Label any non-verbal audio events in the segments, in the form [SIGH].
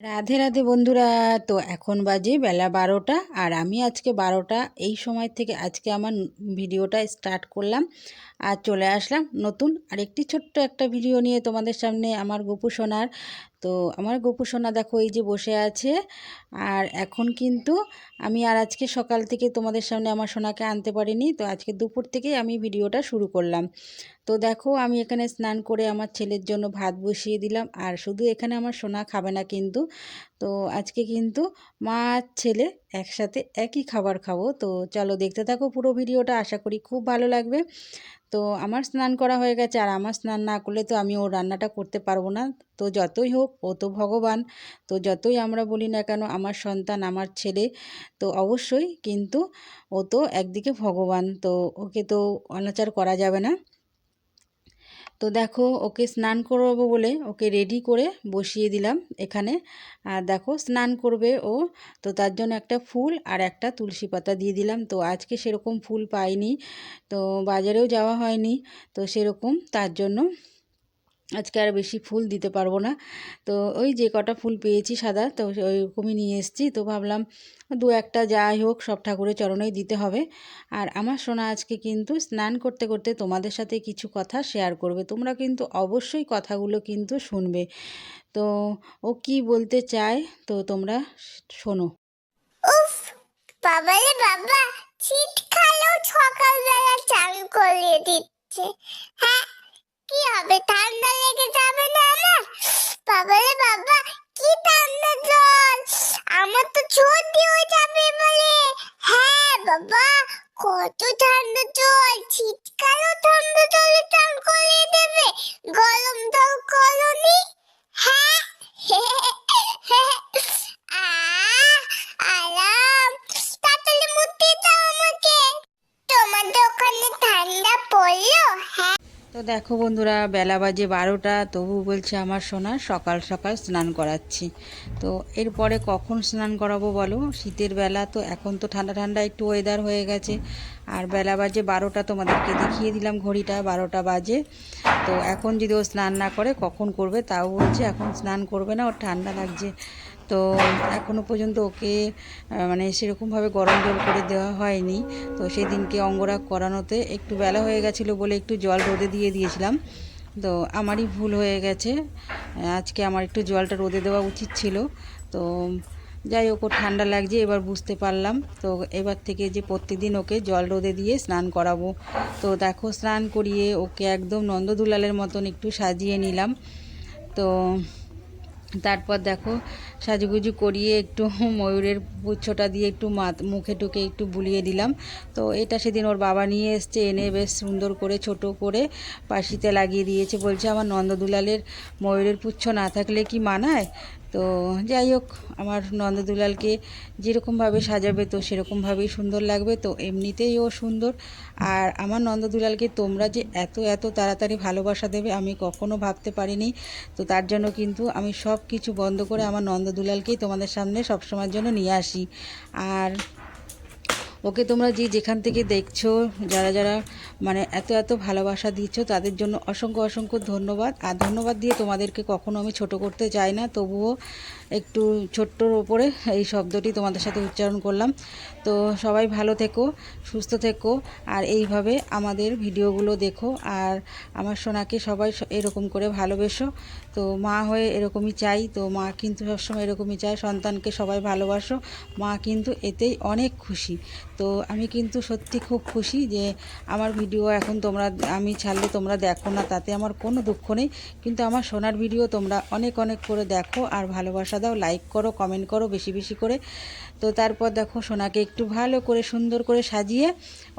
রাধে রাধে বন্ধুরা। তো এখন বাজে বেলা বারোটা আর আমি আজকে বারোটা। এই সময় থেকে আজকে আমার ভিডিওটা স্টার্ট করলাম আর চলে আসলাম নতুন আর একটি ছোট্ট একটা ভিডিও নিয়ে তোমাদের সামনে আমার গোপু সোনার তো আমার গোপু সোনা দেখো এই যে বসে আছে। আর এখন কিন্তু আমি আর আজকে সকাল থেকে তোমাদের সামনে আমার সোনাকে আনতে পারিনি, তো আজকে দুপুর থেকেই আমি ভিডিওটা শুরু করলাম। তো দেখো আমি এখানে স্নান করে আমার ছেলের জন্য ভাত বসিয়ে দিলাম, আর শুধু এখানে আমার সোনা খাবে না কিন্তু। তো আজকে কিন্তু মা ছেলে একসাথে একই খাবার খাব। তো চলো দেখতে থাকো পুরো ভিডিওটা, আশা করি খুব ভালো লাগবে। তো আমার স্নান করা হয়ে গেছে আর আমার স্নান না করলে তো আমি ও রান্নাটা করতে পারব না। তো যতই হোক, ও তো ভগবান। তো যতই আমরা বলি না কেন, আমার সন্তান, আমার ছেলে, তো অবশ্যই কিন্তু ও তো একদিকে ভগবান। তো ওকে তো অনাচার করা যাবে না। তো দেখো, ওকে স্নান করব বলে ওকে রেডি করে বসিয়ে দিলাম এখানে। আর দেখো, স্নান করবে ও। তো তার জন্য একটা ফুল আর একটা তুলসী পাতা দিয়ে দিলাম। তো আজকে সেরকম ফুল পাইনি। তো বাজারেও যাওয়া হয়নি। তো সেরকম তার জন্য আজকে আর বেশি ফুল দিতে পারব না। তো ওই যে কটা ফুল পেয়েছি সাদা, তো ওইরকমই নিয়ে এসেছি। তো ভাবলাম দু একটা যাই হোক, সব ঠাকুরের চরণেই দিতে হবে। আর আমার সোনা আজকে কিন্তু স্নান করতে করতে তোমাদের সাথে কিছু কথা শেয়ার করবে। তোমরা কিন্তু অবশ্যই কথাগুলো কিন্তু শুনবে। তো ও কি বলতে চায়, তো তোমরা শোনো। বাবা কি হবে ঠান্ডা লেগে যাবে না আমার বাবারে বাবা কি ঠান্ডা জল আমার তো সর্দি হয়ে যাবে বলে। হ্যাঁ বাবা কত ঠান্ডা জল। তো দেখো বন্ধুরা, বেলা বাজে বারোটা, তবু বলছে আমার সোনা সকাল সকাল স্নান করাচ্ছি। তো এরপরে কখন স্নান করাবো বলো? শীতের বেলা তো এখন তো ঠান্ডা ঠান্ডা, একটু ওয়েদার হয়ে গেছে। আর বেলা বাজে বারোটা, তোমাদেরকে দেখিয়ে দিলাম ঘড়িটা, বারোটা বাজে। তো এখন যদি ও স্নান না করে, কখন করবে? তাও বলছে এখন স্নান করবে না, ওর ঠান্ডা লাগছে। তো এখনও পর্যন্ত ওকে মানে সেরকমভাবে গরম জল করে দেওয়া হয়নি। তো সেদিনকে অঙ্গরাগ করানোতে একটু বেলা হয়ে গেছিল বলে একটু জল রোদে দিয়ে দিয়েছিলাম। তো আমারই ভুল হয়ে গেছে। আজকে আমার একটু জলটা রোদে দেওয়া উচিত ছিল। তো যাই হোক ঠান্ডা লাগছে, এবার বুঝতে পারলাম। তো এবার থেকে যে প্রত্যেকদিন ওকে জল রোদে দিয়ে স্নান করাবো। তো দেখো, স্নান করিয়ে ওকে একদম নন্দদুলালের মতন একটু সাজিয়ে নিলাম। তো তারপর দেখো সাজুগুজু করিয়ে একটু [LAUGHS] ময়ূরের পুচ্ছটা দিয়ে একটু মুখে টুকে একটু বুলিয়ে দিলাম। তো এটা সেদিন ওর বাবা নিয়ে এসছে, এনে বেশ সুন্দর করে, ছোট করে পাশিতে লাগিয়ে দিয়েছে। বলছে, আমার নন্দদুলালের ময়ূরের পুচ্ছ না থাকলে কি মানায়? তো যাই হোক, আমার নন্দ দুলালকে যেরকমভাবে সাজাবে তো সেরকমভাবেই সুন্দর লাগবে, তো এমনিতেই ও সুন্দর। আর আমার নন্দ দুলালকে তোমরা যে এত এত তাড়াতাড়ি ভালোবাসা দেবে আমি কখনো ভাবতে পারিনি। তো তার জন্য কিন্তু আমি সব কিছু বন্ধ করে আমার নন্দ দুলালকেই তোমাদের সামনে সবসময়ের জন্য নিয়ে আসি। আর ওকে তোমরা যে যেখান থেকে দেখছ, যারা যারা মানে এত এত ভালোবাসা দিচ্ছ, তাদের জন্য অসংখ্য অসংখ্য ধন্যবাদ। আর ধন্যবাদ দিয়ে তোমাদেরকে কখনো আমি ছোট করতে চাই না, তবুও একটু ছোট্টর ওপরে এই শব্দটি তোমাদের সাথে উচ্চারণ করলাম। তো সবাই ভালো থেকো, সুস্থ থেকো, আর এইভাবে আমাদের ভিডিওগুলো দেখো, আর আমার সোনাকে সবাই এরকম করে ভালোবেসো। তো মা হয়ে এরকমই চাই, তো মা কিন্তু সবসময় এরকমই চায়, সন্তানকে সবাই ভালোবাসো, মা কিন্তু এতেই অনেক খুশি। তো আমি কিন্তু সত্যি খুব খুশি যে আমার ভিডিও এখন তোমরা, আমি ছাড়লে তোমরা দেখো না, তাতে আমার কোনো দুঃখ নেই। কিন্তু আমার সোনার ভিডিও তোমরা অনেক অনেক করে দেখো আর ভালোবাসা দাও লাইক করো কমেন্ট করো বেশি বেশি করে। তো তারপর দেখো সোনাকে একটু ভালো করে সুন্দর করে সাজিয়ে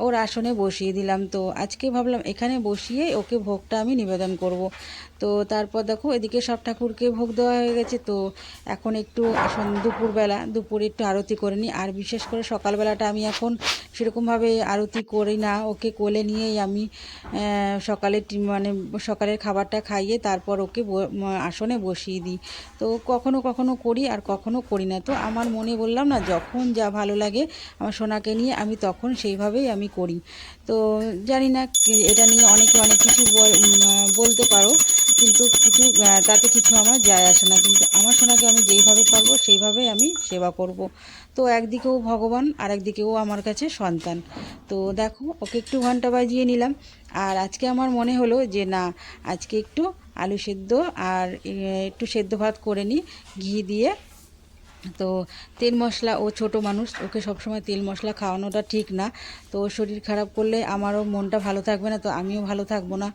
ওর আসনে বসিয়ে দিলাম। তো আজকে ভাবলাম এখানে বসিয়ে ওকে ভোগটা আমি নিবেদন করব। তো তারপর দেখো এদিকে সব ঠাকুরকে ভোগ দেওয়া হয়ে গেছে। তো এখন একটু আসন দুপুরবেলা, দুপুরে একটু আরতি করে নিই। আর বিশেষ করে সকালবেলাটা আমি এখন সেরকমভাবে আরতি করি না। ওকে কোলে নিয়েই আমি সকালে মানে সকালের খাবারটা খাইয়ে তারপর ওকে আসনে বসিয়ে দিই। তো কখনো কখনো করি আর কখনো করি না। তো আমার মনে বললাম না, যখন যা ভালো লাগে আমার সোনাকে নিয়ে আমি তখন সেইভাবেই আমি করি। তো জানি না এটা নিয়ে অনেকে অনেক কিছু বল- বলতে পারো। কিন্তু কিছু তাতে কিছু আমার যায় আসে না। কিন্তু আমার সোনাকে আমি যেইভাবে পারব সেইভাবে আমি সেবা করব। তো একদিকেও ভগবান আর একদিকেও আমার কাছে সন্তান। তো দেখো, ওকে একটু ঘণ্টা বাজিয়ে নিলাম। আর আজকে আমার মনে হলো যে, না, আজকে একটু আলু সেদ্ধ আর একটু সেদ্ধ ভাত করে নিই, ঘি দিয়ে। তো তেল মশলা, ও ছোট মানুষ, ওকে সবসময় তেল মশলা খাওয়ানোটা ঠিক না। তো শরীর খারাপ করলে আমারও মনটা ভালো থাকবে না, তো আমিও ভালো থাকব না।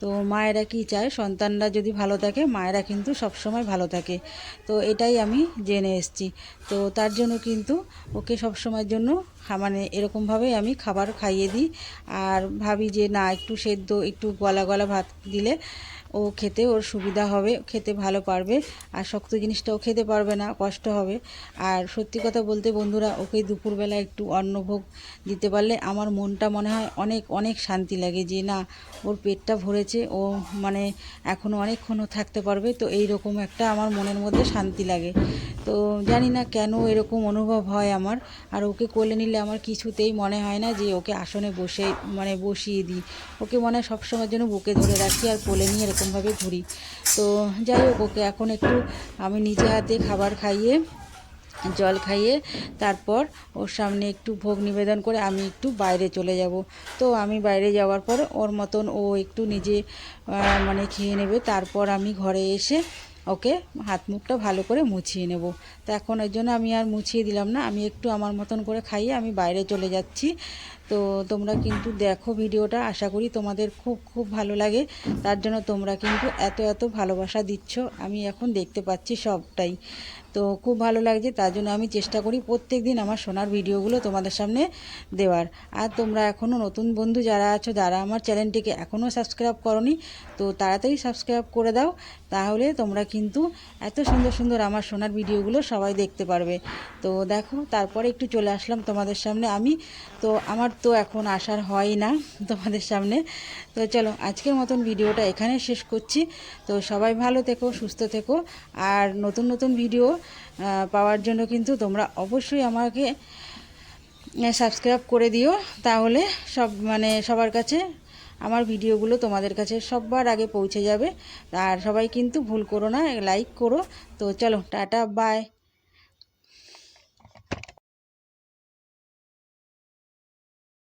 তো মায়েরা কি চায়? সন্তানরা যদি ভালো থাকে, মায়েরা কিন্তু সবসময় ভালো থাকে। তো এটাই আমি জেনে এসেছি। তো তার জন্য কিন্তু ওকে সবসময়ের জন্য মানে এরকমভাবেই আমি খাবার খাইয়ে দিই। আর ভাবি যে, না, একটু সেদ্ধ, একটু গলা গলা ভাত দিলে ও খেতে ওর সুবিধা হবে খেতে ভালো পারবে। আর শক্ত জিনিসটাও খেতে পারবে না, কষ্ট হবে। আর সত্যি কথা বলতে বন্ধুরা, ওকে দুপুরবেলা একটু অন্নভোগ দিতে পারলে আমার মনটা মনে হয় অনেক অনেক শান্তি লাগে যে না, ওর পেটটা ভরেছে, ও মানে এখনও অনেকক্ষণও থাকতে পারবে। তো এই রকম একটা আমার মনের মধ্যে শান্তি লাগে। তো জানি না কেন এরকম অনুভব হয় আমার। আর ওকে কোলে নিলে আমার কিছুতেই মনে হয় না যে ওকে আসনে বসে মানে বসিয়ে দিই। ওকে মনে হয় সবসময়ের জন্য বুকে ধরে রাখি আর কোলে নিয়ে এরকমভাবে ঘুরি। তো যাই হোক, ওকে এখন একটু আমি নিজে হাতে খাবার খাইয়ে, জল খাইয়ে তারপর ওর সামনে একটু ভোগ নিবেদন করে আমি একটু বাইরে চলে যাব। তো আমি বাইরে যাওয়ার পর ওর মতন ও একটু নিজে মানে খেয়ে নেবে। তারপর আমি ঘরে এসে ওকে হাত মুখটা ভালো করে মুছিয়ে নেব। তো এখন এর জন্য আমি আর মুছিয়ে দিলাম না। আমি একটু আমার মতন করে খাইয়ে আমি বাইরে চলে যাচ্ছি। তো তোমরা কিন্তু দেখো ভিডিওটা, আশা করি তোমাদের খুব খুব ভালো লাগে। তার জন্য তোমরা কিন্তু এত এত ভালোবাসা দিচ্ছ। আমি এখন দেখতে পাচ্ছি সবটাই। তো খুব ভালো লাগছে, তার জন্য আমি চেষ্টা করি প্রত্যেক দিন আমার সোনার ভিডিওগুলো তোমাদের সামনে দেওয়ার। আর তোমরা এখনও নতুন বন্ধু যারা আছো, যারা আমার চ্যানেলটিকে এখনও সাবস্ক্রাইব করনি, তো তাড়াতাড়ি সাবস্ক্রাইব করে দাও। তাহলে তোমরা কিন্তু এত সুন্দর সুন্দর আমার সোনার ভিডিওগুলো সবাই দেখতে পারবে। তো দেখো, তারপরে একটু চলে আসলাম তোমাদের সামনে আমি। তো আমার তো এখন আসার হয় না তোমাদের সামনে। তো চলো, আজকের মতন ভিডিওটা এখানে শেষ করছি। তো সবাই ভালো থেকো, সুস্থ থেকো। আর নতুন নতুন ভিডিও পাওয়ার জন্য কিন্তু তোমরা অবশ্যই আমাকে সাবস্ক্রাইব করে দিও। তাহলে সব মানে সবার কাছে, আমার ভিডিওগুলো তোমাদের কাছে সবার আগে পৌঁছে যাবে। আর সবাই কিন্তু ভুল করো না লাইক করো। তো চলো, টাটা বাই